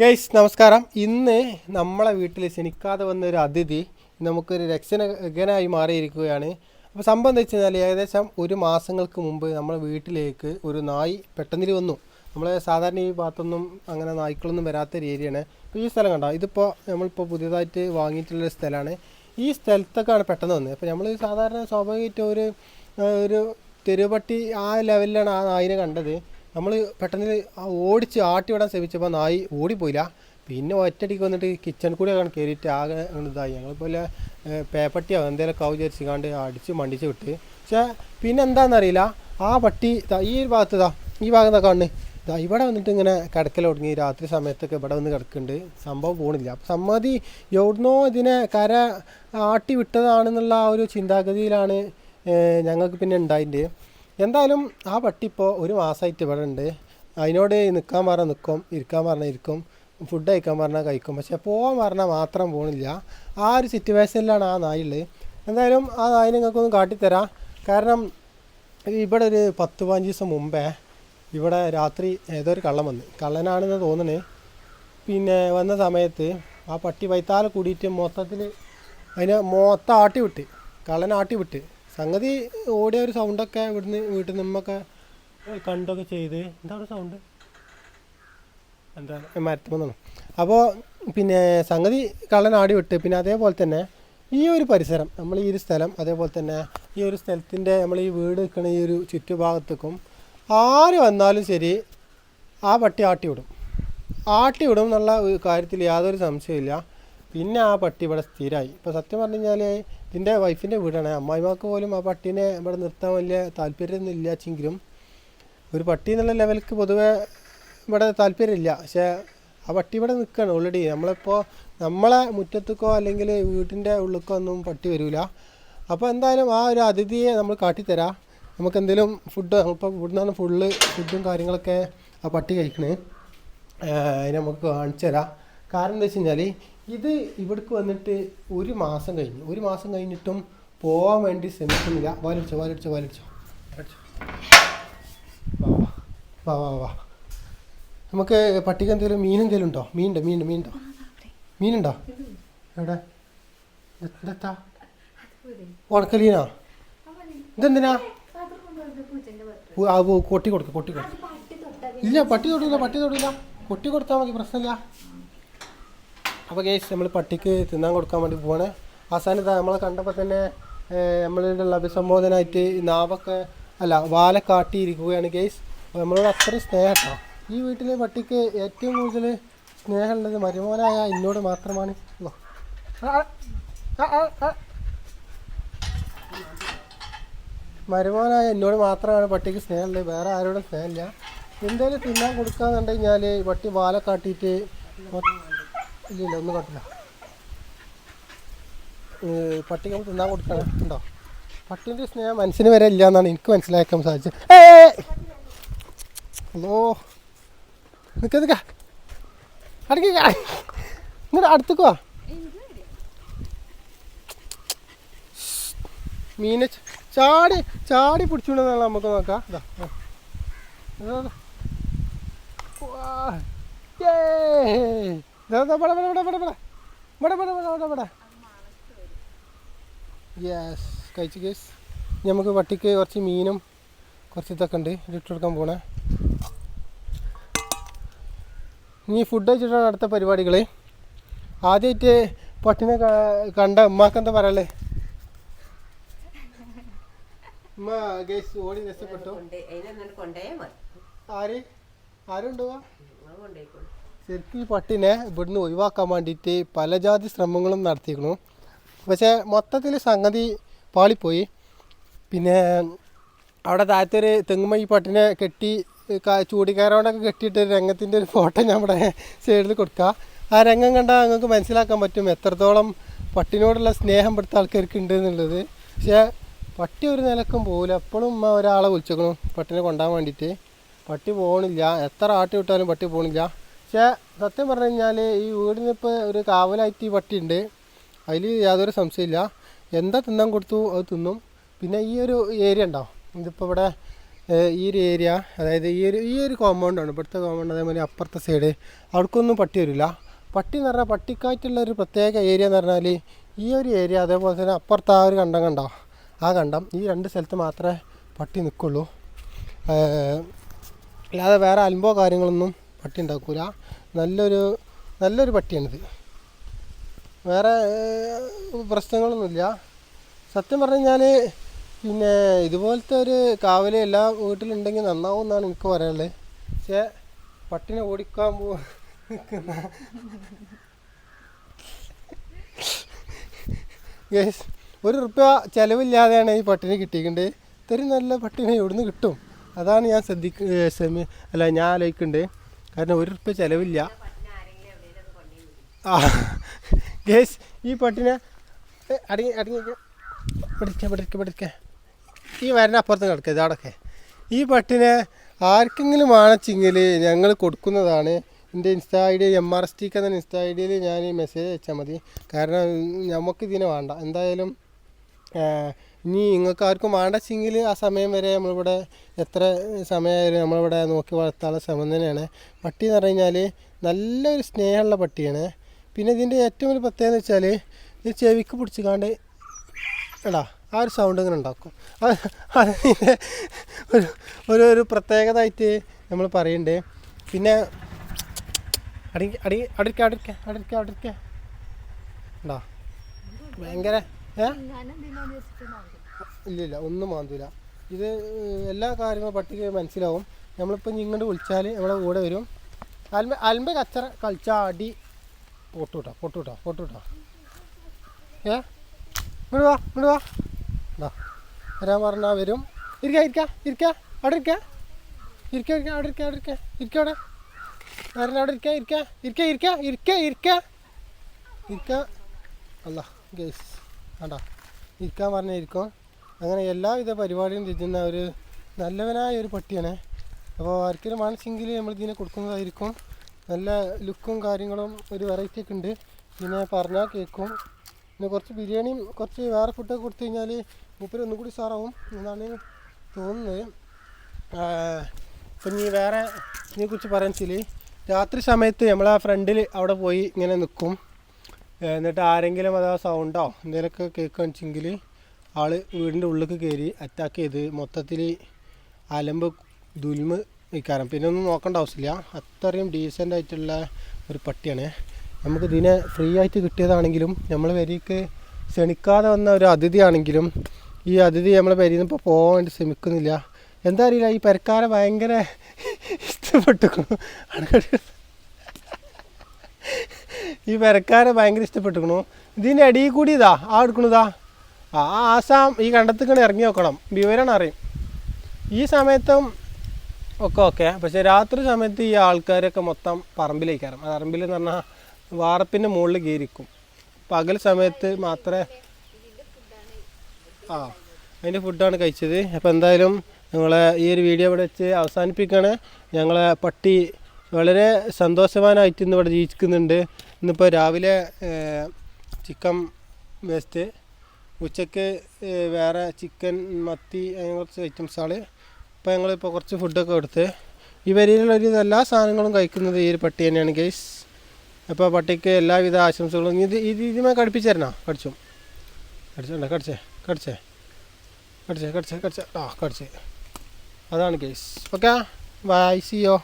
Guys നമസ്കാരം. ഇന്ന് നമ്മളെ വീട്ടിൽ ക്ഷണിക്കാതെ വന്ന ഒരു അതിഥി നമുക്കൊരു രക്ഷകനായി മാറിയിരിക്കുകയാണ്. അപ്പോൾ സംഭവം എന്താ വെച്ച് കഴിഞ്ഞാൽ ഏകദേശം ഒരു മാസങ്ങൾക്ക് മുമ്പ് നമ്മളെ വീട്ടിലേക്ക് ഒരു നായി പെട്ടെന്നിൽ വന്നു. നമ്മൾ സാധാരണ ഈ ഭാഗത്തൊന്നും അങ്ങനെ നായ്ക്കളൊന്നും വരാത്ത ഒരു ഏരിയയാണ്. ഇപ്പോൾ ഈ സ്ഥലം കണ്ടോ? ഇതിപ്പോൾ നമ്മളിപ്പോൾ പുതിയതായിട്ട് വാങ്ങിയിട്ടുള്ളൊരു സ്ഥലമാണ്. ഈ സ്ഥലത്തൊക്കെയാണ് പെട്ടെന്ന് വന്നത്. അപ്പോൾ നമ്മൾ സാധാരണ സ്വാഭാവികമായിട്ടും ഒരു ഒരു തെരുവപ്പട്ടി ആ ലെവലിലാണ് ആ നായിനെ കണ്ടത്. നമ്മൾ പെട്ടെന്ന് ഓടിച്ച് ആട്ടി വിടാൻ ശ്രമിച്ചപ്പോൾ നായി ഓടിപ്പോയില്ല. പിന്നെ ഒറ്റടിക്ക് വന്നിട്ട് കിച്ചൺ കൂടെ ആണ് കയറിയിട്ട് ആകെ ഇതായി. ഞങ്ങളിപ്പോലെ പേപ്പട്ടിയോ എന്തേലും കവ് വിചാരിച്ച് കാണ്ട് അടിച്ച് മണ്ടിച്ച് വിട്ട്. പക്ഷേ പിന്നെ എന്താണെന്നറിയില്ല ആ പട്ടി ഈ ഭാഗത്ത് ഇതാ ഈ ഭാഗം ഇതാ കാണുന്നത് ഇതാ ഇവിടെ വന്നിട്ട് ഇങ്ങനെ കിടക്കൽ തുടങ്ങി. രാത്രി സമയത്തൊക്കെ ഇവിടെ വന്ന് കിടക്കുന്നുണ്ട് സംഭവം പോണില്ല. അപ്പം സമ്മതി എവിടുന്നോ ഇതിനെ കര ആട്ടി വിട്ടതാണെന്നുള്ള ആ ഒരു ചിന്താഗതിയിലാണ് ഞങ്ങൾക്ക് പിന്നെ ഉണ്ടായിട്ടുണ്ട് എന്തായാലും ആ പട്ടി ഇപ്പോൾ ഒരു മാസമായിട്ട് ഇവിടെ ഉണ്ട്. അതിനോട് നിൽക്കാൻ പറഞ്ഞാൽ നിൽക്കും ഇരിക്കാൻ പറഞ്ഞാൽ ഇരിക്കും ഫുഡ് കഴിക്കാൻ പറഞ്ഞാൽ കഴിക്കും. പക്ഷെ പോകാൻ പറഞ്ഞാൽ മാത്രം പോണില്ല. ആ ഒരു സിറ്റുവേഷനിലാണ് ആ നായുള്ളത് എന്തായാലും ആ നായി നിങ്ങൾക്കൊന്ന് കാട്ടിത്തരാം. കാരണം ഇവിടെ ഒരു പത്ത് പതിനഞ്ച് ദിവസം മുമ്പേ ഇവിടെ രാത്രി ഏതോ ഒരു കള്ളം വന്ന്. കള്ളനാണെന്ന് തോന്നണേ. പിന്നെ വന്ന സമയത്ത് ആ പട്ടി വൈത്താലെ കൂടിയിട്ട് മൊത്തത്തിൽ അതിനെ മൊത്തം ആട്ടി വിട്ട് കള്ളനെ ആട്ടി വിട്ട് സംഗതി ഓടിയ ഒരു സൗണ്ടൊക്കെ ഇവിടുന്ന് വീട്ടിൽ നിന്നൊക്കെ കണ്ടൊക്കെ ചെയ്ത്. എന്താണ്? സൗണ്ട് എന്താണ് മരത്തുമെന്നാണ് അപ്പോൾ പിന്നെ സംഗതി കള്ളൻ ആടി വിട്ട്. പിന്നെ അതേപോലെ തന്നെ ഈ ഒരു പരിസരം നമ്മൾ ഈ ഒരു സ്ഥലം അതേപോലെ തന്നെ ഈ ഒരു സ്ഥലത്തിന്റെ നമ്മൾ ഈ വീട് നിൽക്കുന്ന ഈ ഒരു ചുറ്റുഭാഗത്തേക്കും ആര് വന്നാലും ശരി ആ പട്ടി ആട്ടി വിടും. ആട്ടി വിടും എന്നുള്ള കാര്യത്തിൽ യാതൊരു സംശയമില്ല പിന്നെ ആ പട്ടി ഇവിടെ സ്ഥിരമായി. ഇപ്പോൾ സത്യം പറഞ്ഞു കഴിഞ്ഞാൽ ഇതിന്റെ വൈഫിന്റെ വീടാണ്. അമ്മായിമാർക്ക് പോലും ആ പട്ടീനെ ഇവിടെ നിർത്താൻ വലിയ താല്പര്യമൊന്നും ഇല്ലാച്ചെങ്കിലും ഒരു പട്ടി എന്നുള്ള ലെവലിൽ പൊതുവെ ഇവിടെ താല്പര്യമില്ല. പക്ഷേ ആ പട്ടി ഇവിടെ നിൽക്കുകയാണ് ഓൾറെഡി നമ്മളിപ്പോൾ നമ്മളെ മുറ്റത്തേക്കോ അല്ലെങ്കിൽ വീട്ടിന്റെ ഉള്ളിലേക്കോ ഒന്നും പട്ടി വരില്ല അപ്പോൾ എന്തായാലും ആ ഒരു അതിഥിയെ നമ്മൾ കാട്ടിത്തരാം. നമുക്ക് എന്തെങ്കിലും ഫുഡ് നമ്മളിപ്പോൾ ഇവിടുന്നാണ് ഫുള്ള് ഫുഡും കാര്യങ്ങളൊക്കെ ആ പട്ടി കഴിക്കണേ. അതിനെ നമുക്ക് കാണിച്ചു തരാം കാരണം എന്താ വെച്ച് കഴിഞ്ഞാൽ ഇത് ഇവിടേക്ക് വന്നിട്ട് ഒരു മാസം കഴിഞ്ഞു. ഒരു മാസം കഴിഞ്ഞിട്ടും പോകാൻ വേണ്ടി ശ്രമിക്കുന്നില്ല. വാലടിച്ചോ വാലടിച്ചോ വാലടിച്ചോ വാ വാ വാ നമുക്ക് പട്ടിക എന്തെങ്കിലും മീൻ എന്തെങ്കിലും ഉണ്ടോ? മീനുണ്ടോ മീനുണ്ട് മീനുണ്ടോ? മീനുണ്ടോ? എവിടെ? ഇതെത്താ ഉണക്കലീനോ? ഇതെന്തിനാ? ആ കൊട്ടി കൊടുക്ക് കൊട്ടി കൊടുക്ക്. ഇല്ല പട്ടി തൊടില്ല പട്ടി തൊടില്ല. കൊട്ടി കൊടുത്താൽ മതി പ്രശ്നമില്ല. അപ്പോൾ ഗേസ് നമ്മൾ പട്ടിക്ക് തിന്നാൻ കൊടുക്കാൻ വേണ്ടി പോവാണ്. അവസാനം നമ്മളെ കണ്ടപ്പോൾ തന്നെ നമ്മളുടെ അഭിസംബോധനായിട്ട് നാവൊക്കെ അല്ല വാല കാട്ടിയിരിക്കുകയാണ് ഗേസ് നമ്മളോട് അത്രയും സ്നേഹം ഈ വീട്ടിലെ പട്ടിക്ക് ഏറ്റവും കൂടുതൽ സ്നേഹമുള്ളത് മരുമോനായ എന്നോട് മാത്രമാണ്. മരുമോനായ എന്നോട് മാത്രമാണ് പട്ടിക്ക് സ്നേഹമുള്ളത്. വേറെ ആരോടും സ്നേഹമില്ല. എന്തേലും തിന്നാൻ കൊടുക്കാന്നുണ്ടെങ്കിൽ പട്ടി വാല കാട്ടിയിട്ട് ഇല്ല ഒന്നും കാട്ടില്ല പട്ടിക്ക് നമ്മൾ തിന്നാൻ കൊടുക്കണം ഉണ്ടോ? പട്ടീന്റെ സ്നേഹം മനസ്സിന് വരെ ഇല്ല എന്നാണ് എനിക്ക് മനസ്സിലാക്കാൻ സാധിച്ചത്. ഏ ഹലോ. നിൽക്ക നിൽക്ക അടുക്ക ഇങ്ങോട്ട് അടുത്തേക്ക് വാ. മീനെ ചാടി ചാടി പിടിച്ചുകൊണ്ടെന്നാണ് നമുക്ക് നോക്കാം. ഇതാ ആ. യെസ് കഴിച്ച് കേസ് നമുക്ക് വട്ടിക്ക് കുറച്ച് മീനും കുറച്ച് ഇതൊക്കെ ഉണ്ട്. ഇട്ടെടുക്കാൻ പോണേ. ഇനി ഫുഡ് കഴിച്ചിട്ടാണ് അടുത്ത പരിപാടികൾ ആദ്യമായിട്ട് പട്ടിനെ കണ്ട ഉമ്മാക്ക് എന്താ പറയല്ലേ ഉമ്മ ഗേസ് ഓടി മതി. ആര്? ആരും കൊണ്ടേക്കോളൂ. ശരിക്കും ഈ പട്ടിനെ ഇവിടുന്ന് ഒഴിവാക്കാൻ വേണ്ടിയിട്ട് പല ജാതി ശ്രമങ്ങളും നടത്തിയിരുന്നു പക്ഷേ മൊത്തത്തിൽ സംഗതി പാളിപ്പോയി. പിന്നെ അവിടെ താഴത്തൊരു തെങ്ങുമ്മ ഈ പട്ടിനെ കെട്ടി ചൂടിക്കാരോടൊക്കെ കെട്ടിയിട്ട് ഒരു രംഗത്തിന്റെ ഒരു ഫോട്ടോ ഞാൻ ഇവിടെ സൈഡിൽ കൊടുക്കുക ആ രംഗം കണ്ടാൽ നിങ്ങൾക്ക് മനസ്സിലാക്കാൻ പറ്റും എത്രത്തോളം പട്ടിനോടുള്ള സ്നേഹം ഇവിടുത്തെ ആൾക്കാർക്ക് ഉണ്ട് എന്നുള്ളത്. പക്ഷേ പട്ടി ഒരു നിലക്കും പോകില്ല എപ്പോഴും ഒരാളെ വിളിച്ചേക്കണം പട്ടിനെ കൊണ്ടാൻ വേണ്ടിയിട്ട്. പട്ടി പോകണില്ല എത്ര ആട്ടി വിട്ടാലും പട്ടി പോകണില്ല പക്ഷേ സത്യം പറഞ്ഞു കഴിഞ്ഞാൽ ഈ വീടിന് ഇപ്പോൾ ഒരു കാവലായിട്ട് ഈ വട്ടി ഉണ്ട് അതിൽ യാതൊരു സംശയമില്ല എന്താ തിന്നാൻ കൊടുത്തു? അത് തിന്നും. പിന്നെ ഈ ഒരു ഏരിയ ഉണ്ടാവും ഇതിപ്പോൾ ഇവിടെ ഈ ഒരു ഏരിയ അതായത് ഈ ഒരു ഈ ഒരു കോമ്പൗണ്ടാണ് ഇവിടുത്തെ കോമ്പൗണ്ട് അതേമാതിരി അപ്പുറത്തെ സൈഡ് അവർക്കൊന്നും പട്ടി വരില്ല. പട്ടി എന്ന് പറഞ്ഞാൽ പട്ടിക്കായിട്ടുള്ള ഒരു പ്രത്യേക ഏരിയ എന്ന് പറഞ്ഞാൽ ഈ ഒരു ഏരിയ അതേപോലെ തന്നെ അപ്പുറത്ത് ആ ഒരു കണ്ടം കണ്ടോ? ആ കണ്ടം. ഈ രണ്ട് സ്ഥലത്ത് മാത്രമേ പട്ടി നിൽക്കുള്ളൂ. അല്ലാതെ വേറെ അലമ്പോ കാര്യങ്ങളൊന്നും പട്ടി ഉണ്ടാക്കൂല. നല്ലൊരു നല്ലൊരു പട്ടിയാണിത്. വേറെ പ്രശ്നങ്ങളൊന്നുമില്ല. സത്യം പറഞ്ഞു കഴിഞ്ഞാൽ പിന്നെ ഇതുപോലത്തെ ഒരു കാവൽ എല്ലാ വീട്ടിലുണ്ടെങ്കിൽ നന്നാവും എന്നാണ് എനിക്ക് പറയാനുള്ളത്. പക്ഷേ പട്ടിനെ ഓടിക്കാൻ പോ ഒരു റുപ്യ ചിലവില്ലാതെയാണ് ഈ പട്ടിനെ കിട്ടിയിട്ടുണ്ട് ഇത്രയും നല്ല പട്ടിനെ എവിടുന്ന് കിട്ടും? അതാണ് ഞാൻ ശ്രദ്ധിക്ക ഏ, ശ്രമി അല്ല ഞാൻ ആലോചിക്കുന്നുണ്ട് കാരണം ഒരു റുപ്യ ചിലവില്ല. ആ ഗേസ് ഈ പട്ടിനെ അടങ്ങി അടങ്ങി പിടിക്ക പിടിക്ക പിടിക്ക. ഈ വരണ അപ്പുറത്ത് കിടക്കുക ഇതാടൊക്കെ ഈ പട്ടിനെ ആർക്കെങ്കിലും വാണച്ചെങ്കിൽ ഞങ്ങൾ കൊടുക്കുന്നതാണ്. എന്റെ insta I D M R S tick എന്ന ഇൻസ്റ്റാ ഐ ഡിയിൽ ഞാൻ ഈ മെസ്സേജ് അയച്ചാൽ മതി. കാരണം നമുക്ക് ഇതിനെ വേണ്ട. എന്തായാലും ഇനി നിങ്ങൾക്ക് ആർക്കും വേണ്ടച്ചെങ്കിൽ ആ സമയം വരെ നമ്മളിവിടെ എത്ര സമയമായാലും നമ്മളിവിടെ നോക്കി വളർത്താനുള്ള ശ്രമം തന്നെയാണ്. പട്ടി എന്ന് പറഞ്ഞു കഴിഞ്ഞാൽ നല്ലൊരു സ്നേഹമുള്ള പട്ടിയാണ്. പിന്നെ ഇതിന്റെ ഏറ്റവും വലിയ പ്രത്യേകത എന്ന് വെച്ചാൽ ഇത് ചെവിക്ക് പിടിച്ചിക്കാണ്ട് എടാ ആ ഒരു സൗണ്ട് ഇങ്ങനെ ഉണ്ടാക്കും. അത് അതിന്റെ ഒരു ഒരു ഒരു പ്രത്യേകത ആയിട്ട് നമ്മൾ പറയുന്നുണ്ട് പിന്നെ അടി അടി അടിക്ക അടിക്ക അടിക്ക അടിക്ക. ഉണ്ടോ ഭയങ്കര ഏ? ഇല്ല ഇല്ല ഒന്നും മാന്തൂല. ഇത് എല്ലാ കാര്യങ്ങളും പട്ടിക്ക് മനസ്സിലാവും. നമ്മളിപ്പോൾ ഇങ്ങോട്ട് വിളിച്ചാൽ നമ്മളെ കൂടെ വരും. അൽമ അൽമ കച്ചറ കളിച്ച അടി പൊട്ടുവിട്ടോ പൊട്ടുവിട്ടോ പൊട്ടുവിട്ടോ ഏ? ഇങ്ങോട്ട് വാ ഇങ്ങോട്ട് വാ. എന്താ വരാൻ പറഞ്ഞാൽ വരും. ഇരിക്ക ഇരിക്ക ഇരിക്ക അവിടെ ഇരിക്ക. ഇരിക്ക ഇരിക്ക അവിടെ ഇരിക്ക അവിടെ ഇരിക്ക. ഇരിക്ക അവിടെ. വരണ അവിടെ ഇരിക്ക ഇരിക്ക ഇരിക്ക ഇരിക്ക ഇരിക്ക ഇരിക്ക. ഇരിക്ക. അല്ല ഗേസ്. വേണ്ട ഇരിക്കാൻ പറഞ്ഞിരിക്കും അങ്ങനെ എല്ലാവിധ പരിപാടിയും ചെയ്യുന്ന ഒരു നല്ലവനായ ഒരു പട്ടിയാണ്. അപ്പോൾ ആർക്കെങ്കിലും വേണമെങ്കിൽ നമ്മൾ ഇതിനെ കൊടുക്കുന്നതായിരിക്കും. നല്ല ലുക്കും കാര്യങ്ങളും ഒരു വെറൈറ്റി ഒക്കെ ഉണ്ട്. പിന്നെ പറഞ്ഞാൽ കേൾക്കും പിന്നെ കുറച്ച് ബിരിയാണിയും കുറച്ച് വേറെ ഫുഡൊക്കെ കൊടുത്തു കഴിഞ്ഞാൽ മൂപ്പര് ഒന്നും കൂടി സാറാവും എന്നാണ് തോന്നുന്നത്. ഇപ്പം നീ വേറെ ഇതിനെക്കുറിച്ച് പറയാൻ രാത്രി സമയത്ത് നമ്മൾ ആ ഫ്രണ്ടിൽ അവിടെ പോയി ഇങ്ങനെ നിൽക്കും എന്നിട്ട് ആരെങ്കിലും അതാ സൗണ്ടോ എന്തെങ്കിലുമൊക്കെ കേൾക്കുകയാണെച്ചെങ്കിൽ ആൾ വീടിന്റെ ഉള്ളിലേക്ക് കയറി അറ്റാക്ക് ചെയ്ത് മൊത്തത്തിൽ അലമ്പ് ദുൽമ് നിൽക്കാരം പിന്നെ ഒന്നും നോക്കേണ്ട ആവശ്യമില്ല. അത്രയും ഡീസന്റ് ആയിട്ടുള്ള ഒരു പട്ടിയാണ്. നമുക്ക് ഇതിനെ ഫ്രീ ആയിട്ട് കിട്ടിയതാണെങ്കിലും നമ്മൾ വരിക്ക് ക്ഷണിക്കാതെ വന്ന ഒരു അതിഥിയാണെങ്കിലും ഈ അതിഥി നമ്മളെ പരിയിൽ ഇപ്പോൾ പോകാൻ വേണ്ടി ശ്രമിക്കുന്നില്ല. എന്താ അറിയില്ല ഈ പരക്കാരെ ഭയങ്കര ഇഷ്ടപ്പെട്ടിരിക്കുന്നു ഈ പെരക്കാരെ ഭയങ്കര ഇഷ്ടപ്പെട്ടിരിക്കണു. ഇതിന്റെ അടിയിൽ കൂടി ഇതാ ആ എടുക്കണതാ ആ ആസാം ഈ കണ്ടത്തിക്കണ് ഇറങ്ങി നോക്കണം. വിവരമാണ് അറിയും. ഈ സമയത്തും ഒക്കെ ഓക്കെ പക്ഷെ രാത്രി സമയത്ത് ഈ ആൾക്കാരൊക്കെ മൊത്തം ആ പറമ്പിൽ എന്ന് പറഞ്ഞാൽ വാർപ്പിന്റെ മുകളിൽ കയറിക്കും പകൽ സമയത്ത് മാത്രമേ ആ അതിന്റെ ഫുഡാണ് കഴിച്ചത്. അപ്പോൾ എന്തായാലും ഞങ്ങളെ ഈ ഒരു വീഡിയോ ഇവിടെ വെച്ച് അവസാനിപ്പിക്കുകയാണ്. ഞങ്ങളെ പട്ടി വളരെ സന്തോഷവാനായിട്ട് ഇന്ന് ഇവിടെ ജീവിക്കുന്നുണ്ട്. ഇന്നിപ്പോൾ രാവിലെ ചിക്കൻ വേസ്റ്റ് ഉച്ചയ്ക്ക് വേറെ ചിക്കൻ മത്തി അങ്ങനെ കുറച്ച് ഐറ്റംസാണ് ഇപ്പോൾ ഞങ്ങളിപ്പോൾ കുറച്ച് ഫുഡൊക്കെ എടുത്ത് ഈ വരിയിലുള്ള ഒരു എല്ലാ സാധനങ്ങളും കഴിക്കുന്നത് ഈ ഒരു പട്ടി തന്നെയാണ് ഗൈസ് അപ്പോൾ പട്ടിക്ക് എല്ലാവിധ ആശംസകളും. ഇത് ഇത് ഇതുമായി കടിപ്പിച്ചു തരണോ? കടിച്ചു? കടിച്ചോണ്ട കടിച്ചേ? കടിച്ചേ? കടിച്ചേ? കടിച്ചേ? കടിച്ചേ? ആ കടിച്ചേ. അതാണ് കേസ് ഓക്കെ? ബൈ സിയോ